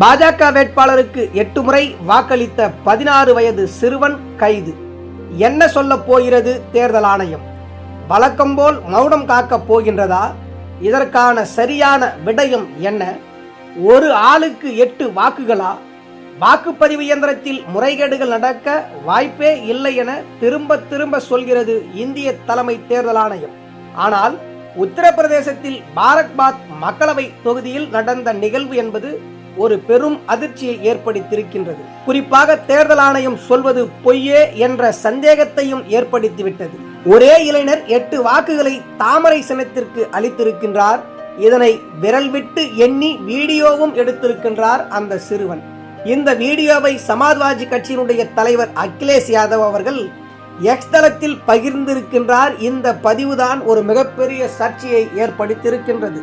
பாஜக வேட்பாளருக்கு எட்டு முறை வாக்களித்த பதினாறு வயது சிறுவன் கைது. என்ன சொல்ல போகிறது தேர்தல் ஆணையம்? வழக்கம்போல் மௌனம் காக்கப் போகின்றதா? இதற்கான சரியான விடயம் என்ன? ஒரு ஆளுக்கு எட்டு வாக்குகளா? வாக்குப்பதிவு இயந்திரத்தில் முறைகேடுகள் நடக்க வாய்ப்பே இல்லை என திரும்ப திரும்ப சொல்கிறது இந்திய தலைமை தேர்தல் ஆணையம். ஆனால் உத்தரப்பிரதேசத்தில் பாரத்பாத் மக்களவை தொகுதியில் நடந்த நிகழ்வு என்பது ஒரு பெரும் அதிர்ச்சியை ஏற்படுத்தியிருக்கின்றது. குறிப்பாக தேர்தல் ஆணையம் சொல்வது பொய்யே என்ற சந்தேகத்தையும் ஏற்படுத்திவிட்டது. ஒரே இளைஞர் எட்டு வாக்குகளை தாமரை சினத்திற்கு அளித்திருக்கின்றார். இதனை விரல் விட்டு எண்ணி வீடியோவும் எடுத்திருக்கின்றார் அந்த சிறுவன். இந்த வீடியோவை சமாஜ்வாதி கட்சியினுடைய தலைவர் அகிலேஷ் யாதவ் அவர்கள் எக்ஸ் தளத்தில் பகிர்ந்திருக்கின்றார். இந்த பதிவுதான் ஒரு மிகப்பெரிய சர்ச்சையை ஏற்படுத்தியிருக்கின்றது.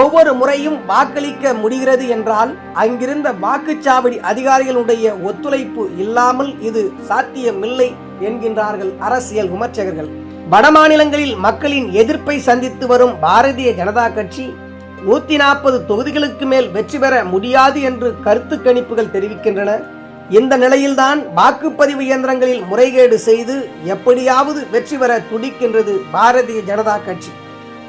ஒவ்வொரு முறையும் வாக்களிக்க முடிகிறது என்றால் அங்கிருந்த வாக்குச்சாவடி அதிகாரிகளுடைய ஒத்துழைப்பு இல்லாமல் இது சாத்தியமில்லை என்கின்றார்கள் அரசியல் விமர்சகர்கள். வடமாநிலங்களில் மக்களின் எதிர்ப்பை சந்தித்து வரும் பாரதிய ஜனதா கட்சி நூத்தி நாற்பது தொகுதிகளுக்கு மேல் வெற்றி பெற முடியாது என்று கருத்து கணிப்புகள் தெரிவிக்கின்றன. இந்த நிலையில்தான் வாக்குப்பதிவு இயந்திரங்களில் முறைகேடு செய்து எப்படியாவது வெற்றி பெற துடிக்கின்றது பாரதிய ஜனதா கட்சி.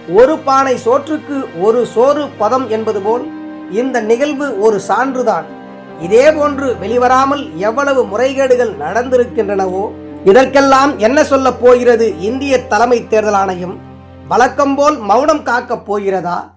ஒரு பானை சோற்றுக்கு ஒரு சோறு பதம் என்பது போல் இந்த நிகழ்வு ஒரு சான்றுதான். இதேபோன்று வெளிவராமல் எவ்வளவு முறைகேடுகள் நடந்திருக்கின்றனவோ இதற்கெல்லாம் என்ன சொல்லப் போகிறது இந்திய தலைமை தேர்தல் ஆணையம்? வழக்கம்போல் மௌனம் காக்கப் போகிறதா?